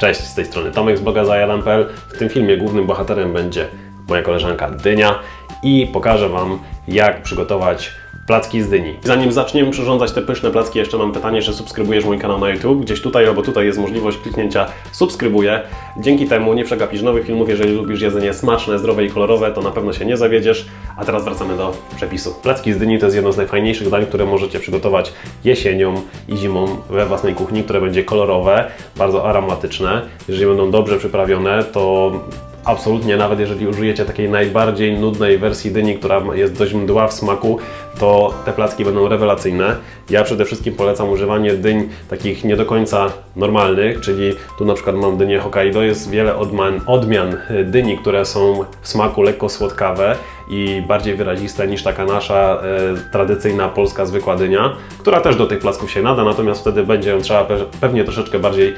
Cześć, z tej strony Tomek z bloga zajadam.pl. W tym filmie głównym bohaterem będzie moja koleżanka Dynia i pokażę Wam, jak przygotować placki z dyni. Zanim zaczniemy przyrządzać te pyszne placki, jeszcze mam pytanie, czy subskrybujesz mój kanał na YouTube. Gdzieś tutaj albo tutaj jest możliwość kliknięcia subskrybuję. Dzięki temu nie przegapisz nowych filmów. Jeżeli lubisz jedzenie smaczne, zdrowe i kolorowe, to na pewno się nie zawiedziesz. A teraz wracamy do przepisu. Placki z dyni to jest jedno z najfajniejszych dań, które możecie przygotować jesienią i zimą we własnej kuchni, które będzie kolorowe, bardzo aromatyczne. Jeżeli będą dobrze przyprawione, to Absolutnie, nawet jeżeli użyjecie takiej najbardziej nudnej wersji dyni, która jest dość mdła w smaku, to te placki będą rewelacyjne. Ja przede wszystkim polecam używanie dyń takich nie do końca normalnych, czyli tu na przykład mam dynię Hokkaido, jest wiele odmian, odmian dyni, które są w smaku lekko słodkawe i bardziej wyraziste niż taka nasza e, tradycyjna polska zwykła dynia, która też do tych placków się nada, natomiast wtedy będzie ją trzeba pe- pewnie troszeczkę bardziej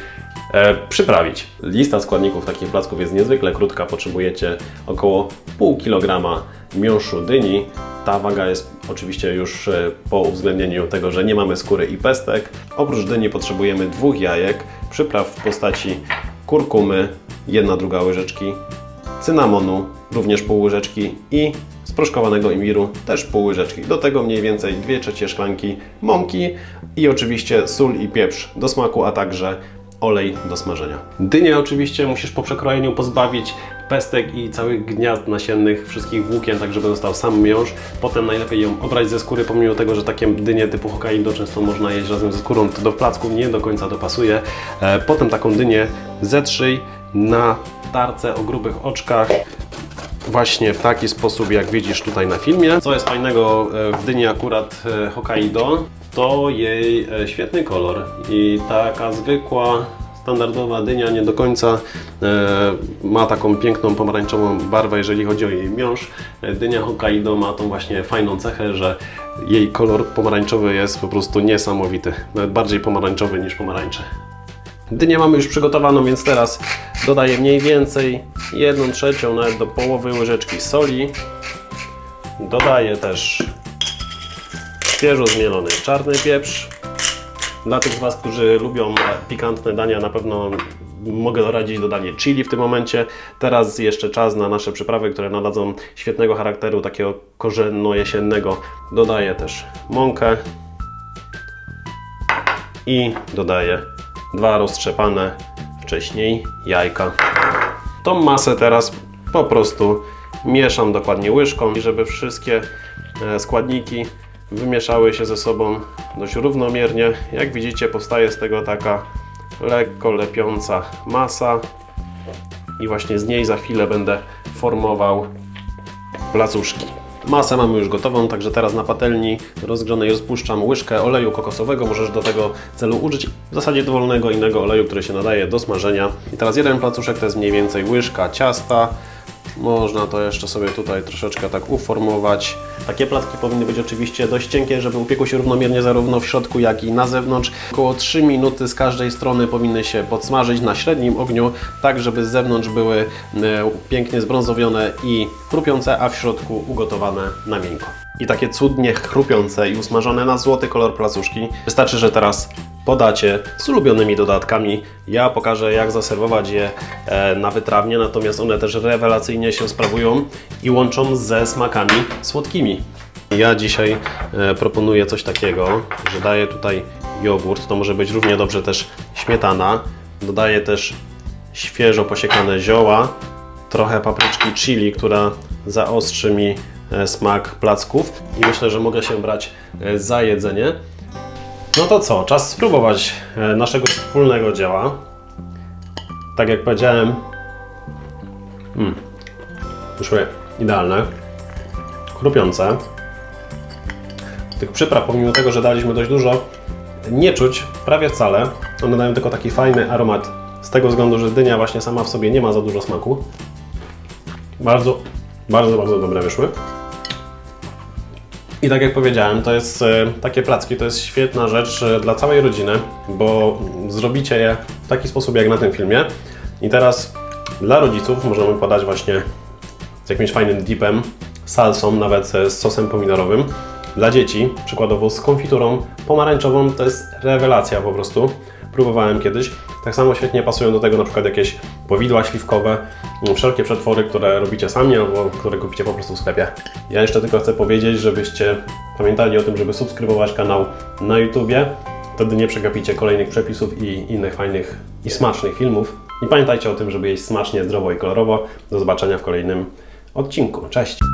e, przyprawić. Lista składników takich placków jest niezwykle krótka. Potrzebujecie około pół kilograma miąższu dyni. Ta waga jest oczywiście już e, po uwzględnieniu tego, że nie mamy skóry i pestek. Oprócz dyni potrzebujemy dwóch jajek, przypraw w postaci kurkumy, jedna druga łyżeczki, cynamonu, również pół łyżeczki i sproszkowanego imiru, też pół łyżeczki. Do tego mniej więcej 2 trzecie szklanki mąki i oczywiście sól i pieprz do smaku, a także olej do smażenia. Dynię oczywiście musisz po przekrojeniu pozbawić pestek i całych gniazd nasiennych, wszystkich włókien, tak żeby został sam miąższ. Potem najlepiej ją obrać ze skóry, pomimo tego, że takie dynie typu Hokkaido często można jeść razem ze skórą, to do placków nie do końca dopasuje. E, Potem taką dynię zetrzyj na tarce o grubych oczkach, właśnie w taki sposób, jak widzisz tutaj na filmie. Co jest fajnego e, w dyni akurat e, Hokkaido, to jej e, świetny kolor i taka zwykła, standardowa dynia nie do końca ma taką piękną pomarańczową barwę, jeżeli chodzi o jej miąższ. Dynia Hokkaido ma tą właśnie fajną cechę, że jej kolor pomarańczowy jest po prostu niesamowity, nawet bardziej pomarańczowy niż pomarańcze. Dynię mamy już przygotowaną, więc teraz dodaję mniej więcej 1 trzecią, nawet do połowy łyżeczki soli. Dodaję też świeżo zmielony czarny pieprz. Dla tych z Was, którzy lubią pikantne dania, na pewno mogę doradzić dodanie chili w tym momencie. Teraz jeszcze czas na nasze przyprawy, które nadadzą świetnego charakteru, takiego korzenno-jesiennego. Dodaję też mąkę i dodaję dwa roztrzepane wcześniej jajka. Tą masę teraz po prostu mieszam dokładnie łyżką, żeby wszystkie e, składniki wymieszały się ze sobą dość równomiernie. Jak widzicie powstaje z tego taka lekko lepiąca masa i właśnie z niej za chwilę będę formował placuszki. Masę mamy już gotową, także teraz na patelni rozgrzanej rozpuszczam łyżkę oleju kokosowego. Możesz do tego celu użyć w zasadzie dowolnego innego oleju, który się nadaje do smażenia. I teraz jeden placuszek to jest mniej więcej łyżka ciasta. Można to jeszcze sobie tutaj troszeczkę tak uformować. Takie placki powinny być oczywiście dość cienkie, żeby upiekły się równomiernie zarówno w środku, jak i na zewnątrz. Około 3 minuty z każdej strony powinny się podsmażyć na średnim ogniu, tak żeby z zewnątrz były e, pięknie zbrązowione i chrupiące, a w środku ugotowane na miękko. I takie cudnie chrupiące i usmażone na złoty kolor placuszki. Wystarczy, że teraz podacie z ulubionymi dodatkami. Ja pokażę jak zaserwować je e, na wytrawnie, natomiast one też rewelacyjnie się sprawują i łączą ze smakami słodkimi. Ja dzisiaj e, proponuję coś takiego, że daję tutaj jogurt, to może być równie dobrze też śmietana. Dodaję też świeżo posiekane zioła, trochę papryczki chili, która zaostrzy mi e, smak placków i myślę, że mogę się brać za jedzenie. No to co, czas spróbować e, naszego wspólnego dzieła. Tak jak powiedziałem, mm, wyszły idealne, chrupiące. Tych przypraw, pomimo tego, że daliśmy dość dużo, nie czuć prawie wcale. One dają tylko taki fajny aromat, z tego względu, że dynia właśnie sama w sobie nie ma za dużo smaku. Bardzo, bardzo, bardzo dobre wyszły. I tak jak powiedziałem, to jest e, takie placki, to jest świetna rzecz e, dla całej rodziny, bo zrobicie je w taki sposób jak na tym filmie. I teraz dla rodziców możemy podać właśnie z jakimś fajnym dipem, salsą, nawet e, z sosem pomidorowym. Dla dzieci, przykładowo z konfiturą pomarańczową, to jest rewelacja po prostu. Próbowałem kiedyś. Tak samo świetnie pasują do tego na przykład jakieś powidła śliwkowe, mm, wszelkie przetwory, które robicie sami albo które kupicie po prostu w sklepie. Ja jeszcze tylko chcę powiedzieć, żebyście pamiętali o tym, żeby subskrybować kanał na YouTubie. Wtedy nie przegapicie kolejnych przepisów i innych fajnych i smacznych filmów. I pamiętajcie o tym, żeby jeść smacznie, zdrowo i kolorowo. Do zobaczenia w kolejnym odcinku. Cześć!